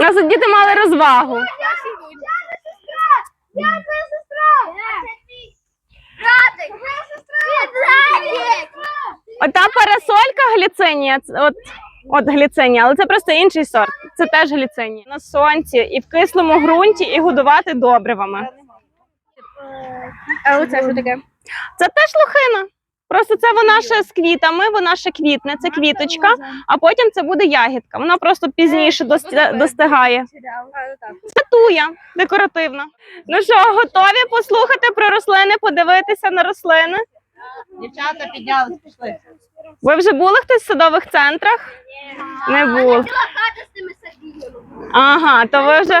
Нас діти мали розвагу. Я твоя сестра! Братик! Ота парасолька гліцинія, от, от гліцинія, але це просто інший сорт. Це теж гліцинія. На сонці і в кислому ґрунті, і годувати добривами. А оце що таке? Це теж лохина. Просто це вона ще з квітами, вона ще квітне, це квіточка, а потім це буде ягідка. Вона просто пізніше дости- достигає. Це туя декоративна. Ну що, готові послухати про рослини, подивитися на рослини? Дівчата піднялись, пішли. Ви вже були хтось в садових центрах? Не сардінями. Ага, то ви вже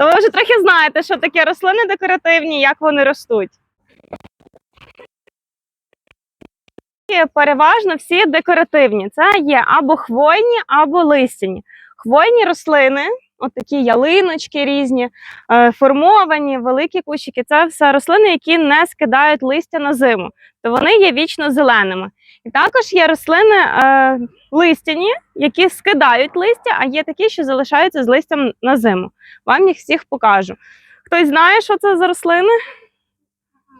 то ви вже трохи знаєте, що таке рослини декоративні, як вони ростуть. Переважно всі декоративні. Це є або хвойні, або листяні. Хвойні рослини, от такі ялиночки різні, е, формовані, великі кущики. Це все рослини, які не скидають листя на зиму, то вони є вічно зеленими. І також є рослини е, листяні, які скидають листя, а є такі, що залишаються з листям на зиму. Вам їх всіх покажу. Хтось знає, що це за рослини?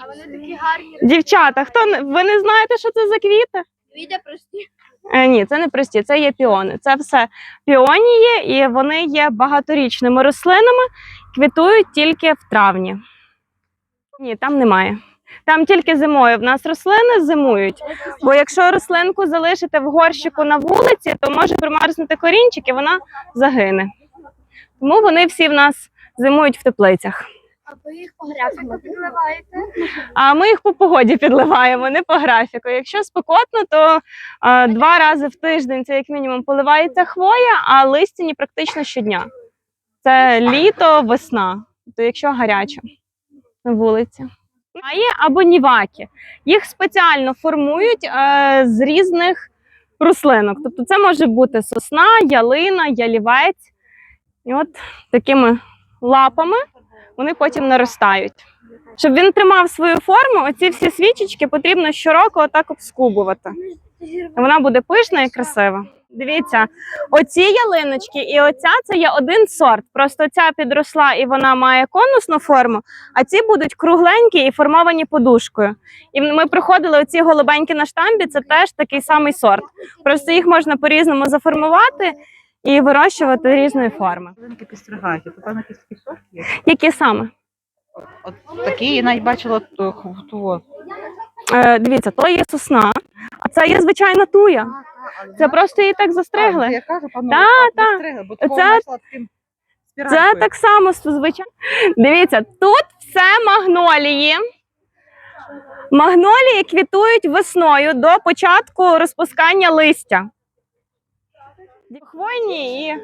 А вони такі гарні. Дівчата, хто ви не знаєте, що це за квіти? Віде прості. Е, ні, це не прості, це є піони. Це все піонії, і вони є багаторічними рослинами, квітують тільки в травні. Ні, там немає. Там тільки зимою. В нас рослини зимують. Бо якщо рослинку залишити в горщику на вулиці, то може примерзнути корінчик і вона загине. Тому вони всі в нас зимують в теплицях. А ви їх по графіку підливаєте? А ми їх по погоді підливаємо, не по графіку. Якщо спекотно, то е, два рази в тиждень це як мінімум поливається хвоя, а листяні практично щодня. Це літо, весна, то якщо гаряче на вулиці. А є або ніваки. Їх спеціально формують е, з різних рослинок. Тобто це може бути сосна, ялина, ялівець. І от такими лапами вони потім наростають. Щоб він тримав свою форму, оці всі свічечки потрібно щороку отак обскубувати. Вона буде пишна і красива. Дивіться, оці ялиночки і оця це є один сорт. Просто ця підросла і вона має конусну форму, а ці будуть кругленькі і формовані подушкою. І ми приходили оці голубенькі на штамбі, це теж такий самий сорт. Просто їх можна по-різному заформувати і вирощувати різної форми. Хвилинки підстригають. Тут певно такий сорт є. Які саме? От такі, я навіть бачила ту, ту, Е, дивіться, то є сосна, а це є звичайна туя. Це просто її так застригли. Я кажу, певно, Та, отак та. застригли, бо такого Це- таким Це спіралькою. так само звичайно. Дивіться, тут все магнолії. Магнолії квітують весною до початку розпускання листя. Хвойні і.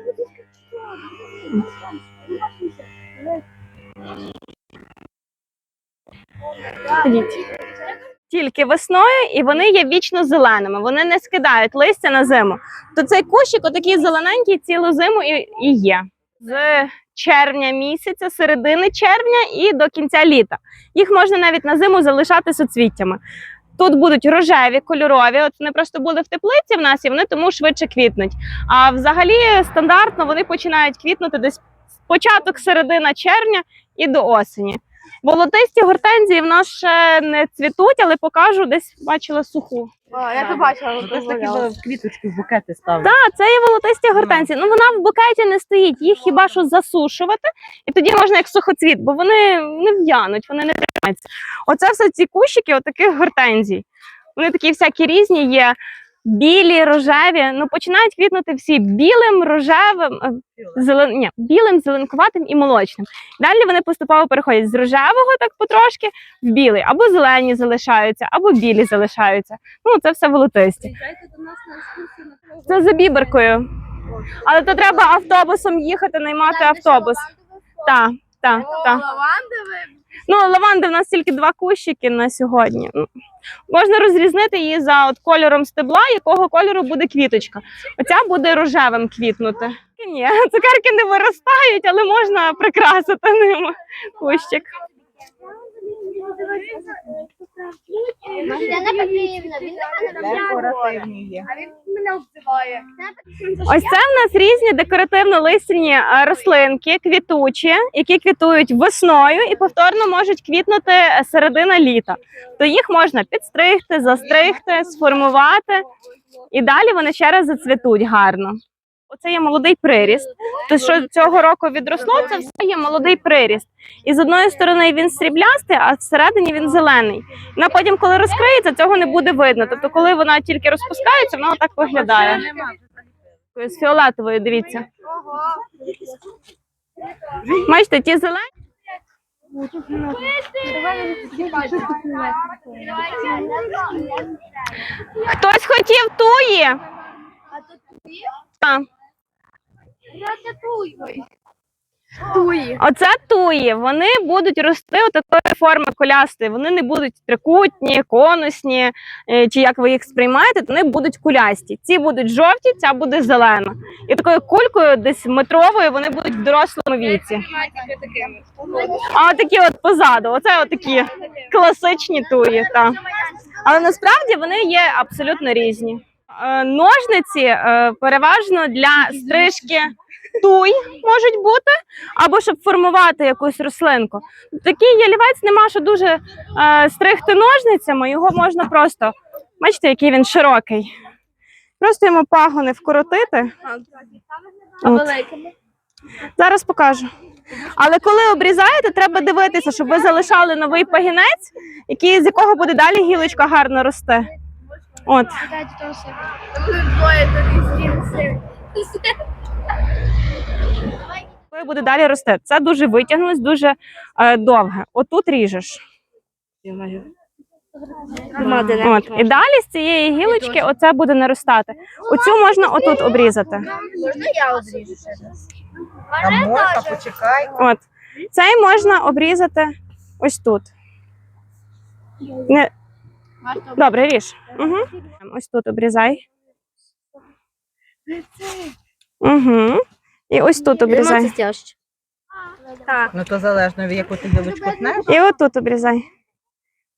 Тільки весною, і вони є вічно зеленими. Вони не скидають листя на зиму. То цей кущик, отакий зелененький, цілу зиму і, і є. З червня місяця, середини червня і до кінця літа. Їх можна навіть на зиму залишати соцвіттями. Тут будуть рожеві, кольорові. От вони просто були в теплиці в нас, і вони тому швидше квітнуть. А взагалі стандартно вони починають квітнути десь початок середина червня і до осені. Волотисті гортензії в нас ще не цвітуть, але покажу десь бачила суху. А, я це бачила. Це ж такі в квіточки в букети ставлять. Так, це є волотисті гортензії. Ну вона в букеті не стоїть, їх хіба що засушувати, і тоді можна як сухоцвіт, бо вони не в'януть, вони не тримаються. Оце все ці кущики отаких гортензій. Вони такі всякі різні є. Білі, рожеві, ну починають квітнути всі білим, рожевим, е, зелен... Ні, білим, зеленкуватим і молочним. Далі вони поступово переходять з рожевого так потрошки в білий, або зелені залишаються, або білі залишаються. Ну, це все волотисті. Це за біберкою. Але то треба автобусом їхати, наймати автобус. Так, так, так. Ну, лаванди в нас тільки два кущики на сьогодні. Ну, Можна розрізнити її за от кольором стебла, якого кольору буде квіточка. Оця буде рожевим квітнути. Ні, цукерки не виростають, але можна прикрасити ними кущик. Мар'яна Петрівна, він Декоративні є. А він мене обзиває. Ось це в нас різні декоративно-листяні е, рослинки, квітучі, які квітують весною і повторно можуть квітнути е, середина літа. То їх можна підстригти, застригти, сформувати, і далі вони ще раз зацвітуть гарно. Оце є молодий приріст. То, що цього року відросло, це все є молодий приріст. І з одної сторони він сріблястий, а всередині він зелений. Ну, а потім, коли розкриється, цього не буде видно. Тобто, коли вона тільки розпускається, вона так виглядає. З фіолетовою, дивіться. Бачите, ті зелені. Хтось хотів туї? А тут? Так. Рататуй. Туї. Оце туї. Вони будуть рости такої форми колястої. Вони не будуть трикутні, конусні, е, чи як ви їх сприймаєте, то вони будуть кулясті. Ці будуть жовті, ця буде зелена. І такою кулькою, десь метровою, вони будуть в дорослому віці. А такі от позаду, оце отакі класичні туї. Та. Але насправді вони є абсолютно різні. Е, Ножниці е, переважно для стрижки туй можуть бути, або щоб формувати якусь рослинку. Такий ялівець нема що дуже е, стригти ножницями, його можна просто, бачите, який він широкий. Просто йому пагони вкоротити. От. Зараз покажу. Але коли обрізаєте, треба дивитися, щоб ви залишали новий пагінець, який, з якого буде далі гілочка гарно рости. От. Коли буде далі рости. Це дуже витягнулось, дуже е, довге. Отут ріжеш. От. І далі з цієї гілочки оце буде наростати. Оцю можна отут обрізати. Можна я? Почекай. От. Цей можна обрізати ось тут. Не... Добре, ріж. Угу. Ось тут обрізай. Угу. І ось тут обрізай. Так. Ну то залежно, в яку ти гілочку тнеш. І отут обрізай.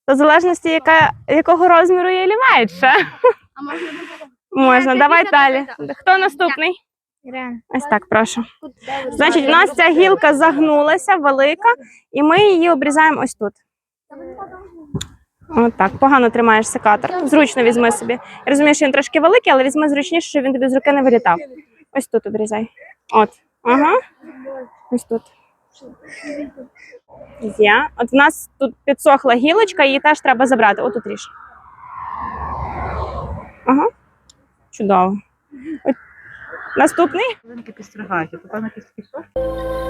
То в залежності, яка, якого розміру є лівають. А можна Можна, давай далі. Хто наступний? Ось так, прошу. Значить, у нас ця гілка загнулася, велика, і ми її обрізаємо ось тут. От так, погано тримаєш секатор. Зручно візьми собі. Я розумію, що він трошки великий, але візьми зручніше, щоб він тобі з руки не вилітав. Ось тут обрізай. От. Ага. Ось тут. Є. От в нас тут підсохла гілочка, її теж треба забрати. Отут ріж. Ага. Чудово. От. Наступний. Певно кістки що?